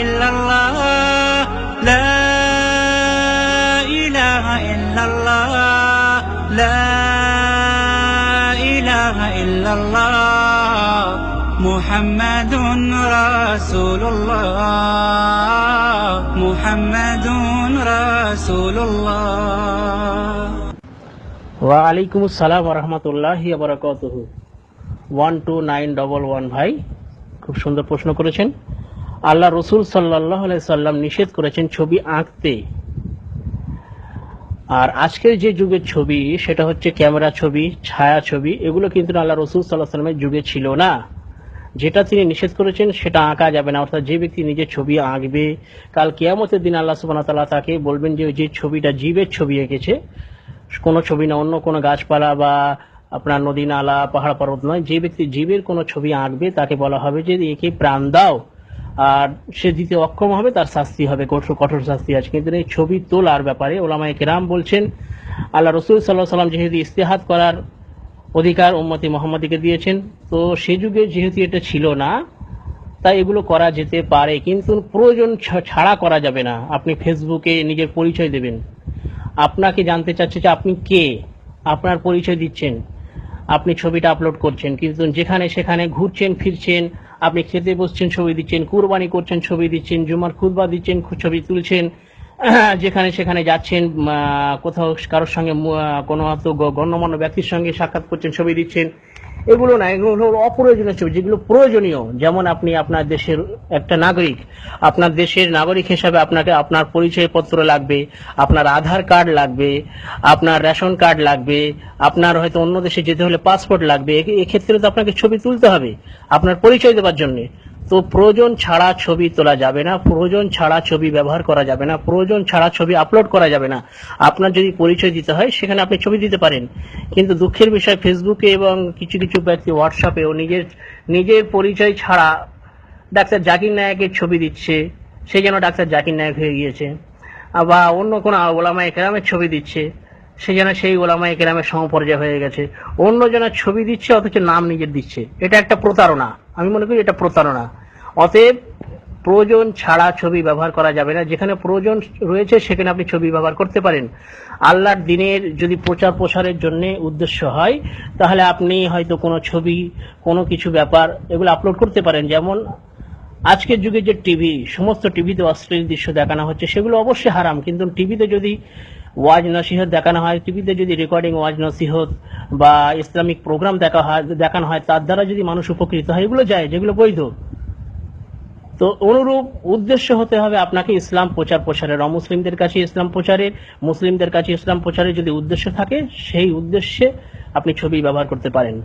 illallah La ilaha illallah La الله illallah Muhammadun Rasulullah Muhammadun Rasulullah ওয়া আলাইকুম আসসালাম রহমতুল্লাহি আবরাকাতুহু one two nine double one ভাই খুব সুন্দর প্রশ্ন করেছেন আল্লাহ রসুল সাল্লাহ সাল্লাম নিষেধ করেছেন ছবি আঁকতে। আর আজকের যে যুগের ছবি, সেটা হচ্ছে ক্যামেরা ছবি, ছায়া ছবি, এগুলো কিন্তু আল্লাহ রসুল সাল্লাহ সাল্লামের যুগে ছিল না। যেটা তিনি নিষেধ করেছেন, সেটা আঁকা যাবে না, অর্থাৎ যে ব্যক্তি নিজের ছবি আঁকবে, কাল কেয়ামতের দিন আল্লাহ সুবাহ তাল্লাহ তাকে বলবেন যে, ওই যে ছবিটা জীবের ছবি এঁকেছে, কোনো ছবি না, অন্য কোনো গাছপালা বা আপনার নদী, নালা, পাহাড়, পর্বত নয়, যে ব্যক্তি জীবের কোনো ছবি আঁকবে, তাকে বলা হবে যে, একে প্রাণ দাও। আর সে দিতে অক্ষম হবে, তার শাস্তি হবে, কঠোর কঠোর শাস্তি আছে। কিন্তু এই ছবি তোলার ব্যাপারে ওলামায় কেরাম বলছেন, আল্লাহ রসুল সাল্লাহ সাল্লাম যেহেতু ইস্তেহাত করার অধিকার উম্মতি মোহাম্মদীকে দিয়েছেন, তো সে যুগে যেহেতু এটা ছিল না, তাই এগুলো করা যেতে পারে। কিন্তু প্রয়োজন ছাড়া করা যাবে না। আপনি ফেসবুকে নিজের পরিচয় দেবেন। আপনাকে জানতে চাচ্ছে যে আপনি কে? আপনার পরিচয় দিচ্ছেন। আপনি ছবিটা আপলোড করছেন। কিন্তু যেখানে সেখানে ঘুরছেন, ফিরছেন, আপনি খেতে বসছেন, ছবি দিচ্ছেন, কুরবানি করছেন, ছবি দিচ্ছেন, জুমার খুদবা দিচ্ছেন, ছবি তুলছেন, যেখানে সেখানে যাচ্ছেন কোথাও কারোর সঙ্গে কোনো হয়তো গণ্যমান্য ব্যক্তির সঙ্গে সাক্ষাৎ করছেন, ছবি দিচ্ছেন এগুলো না, এগুলো হলো অপ্রয়োজনীয় ছবি, যেগুলো প্রয়োজনীয়। যেমন আপনি আপনার দেশের একটা নাগরিক, আপনার দেশের নাগরিক হিসাবে আপনাকে আপনার পরিচয়পত্র লাগবে, আপনার আধার কার্ড লাগবে, আপনার রেশন কার্ড লাগবে, আপনার হয়তো অন্য দেশে যেতে হলে পাসপোর্ট লাগবে এক্ষেত্রে তো আপনাকে ছবি তুলতে হবে, আপনার পরিচয় দেওয়ার জন্য। তো প্রয়োজন ছাড়া ছবি তোলা যাবে না, প্রয়োজন ছাড়া ছবি ব্যবহার করা যাবে না, প্রয়োজন ছাড়া ছবি আপলোড করা যাবে না। আপনার যদি পরিচয় দিতে হয়, সেখানে আপনি ছবি দিতে পারেন। কিন্তু দুঃখের বিষয় ফেসবুকে এবং কিছু কিছু ব্যক্তি হোয়াটসঅ্যাপেও নিজের নিজের পরিচয় ছাড়া ডাক্তার জাকির নায়কের ছবি দিচ্ছে, সে যেন ডাক্তার জাকির নায়ক হয়ে গিয়েছে। বা অন্য কোনো ওলামা একরামের ছবি দিচ্ছে, সে যেন সেই ওলামা একরামের সমপর্যায় হয়ে গেছে। অন্য জনের ছবি দিচ্ছে, অথচ নাম নিজের দিচ্ছে। এটা একটা প্রতারণা। আমি মনে করি এটা প্রতারণা। অতএব প্রয়োজন ছাড়া ছবি ব্যবহার করা যাবে না। যেখানে প্রয়োজন রয়েছে, সেখানে আপনি ছবি ব্যবহার করতে পারেন। আল্লাহর দিনের যদি প্রচার প্রসারের জন্য উদ্দেশ্য হয়, তাহলে আপনি হয়তো কোনো ছবি, কোনো কিছু ব্যাপার এগুলো আপলোড করতে পারেন। যেমন আজকের যুগে যে টিভি সমস্ত টিভিতে অশ্লীল দৃশ্য দেখানো হচ্ছে, সেগুলো অবশ্যই হারাম। কিন্তু টিভিতে যদি ওয়াজ নসিহত দেখানো হয়। টিভিতে যদি রেকর্ডিং ওয়াজ নসিহত বা ইসলামিক প্রোগ্রাম দেখা হয়, দেখানো হয়, তার দ্বারা যদি মানুষ উপকৃত হয়, এগুলো যায়, যেগুলো বৈধ। তো অনুরূপ উদ্দেশ্য হতে হবে আপনাকে ইসলাম প্রচার প্রসারের। অমুসলিমদের কাছে ইসলাম প্রচারের, মুসলিমদের কাছে ইসলাম প্রচারের যদি উদ্দেশ্য থাকে, সেই উদ্দেশ্যে আপনি ছবি ব্যবহার করতে পারেন।